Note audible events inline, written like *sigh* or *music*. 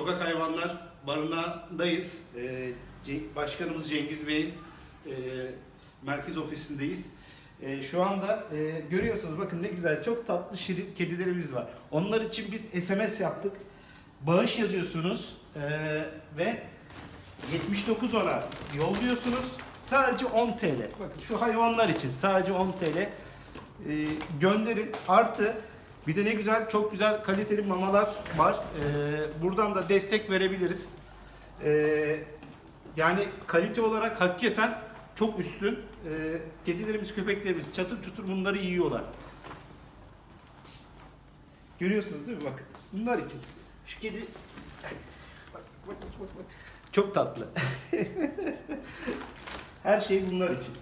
Sokak Hayvanlar Barınağı'ndayız. Ce- Başkanımız Cengiz Bey'in e, merkez ofisindeyiz. E, şu anda e, görüyorsunuz bakın ne güzel çok tatlı şirin kedilerimiz var. Onlar için biz SMS yaptık. Bağış yazıyorsunuz e, ve 79 ona yolluyorsunuz. Sadece 10 TL. Bakın şu hayvanlar için sadece 10 TL e, gönderin. Artı bir de ne güzel çok güzel kaliteli mamalar var. E, buradan da destek verebiliriz. E, yani kalite olarak hakikaten çok üstün. E, kedilerimiz, köpeklerimiz çatır çutur bunları yiyorlar. Görüyorsunuz değil mi? Bakın. Bunlar için. Şu kedi Bak, bak, bak, bak. Çok tatlı. *laughs* Her şey bunlar için.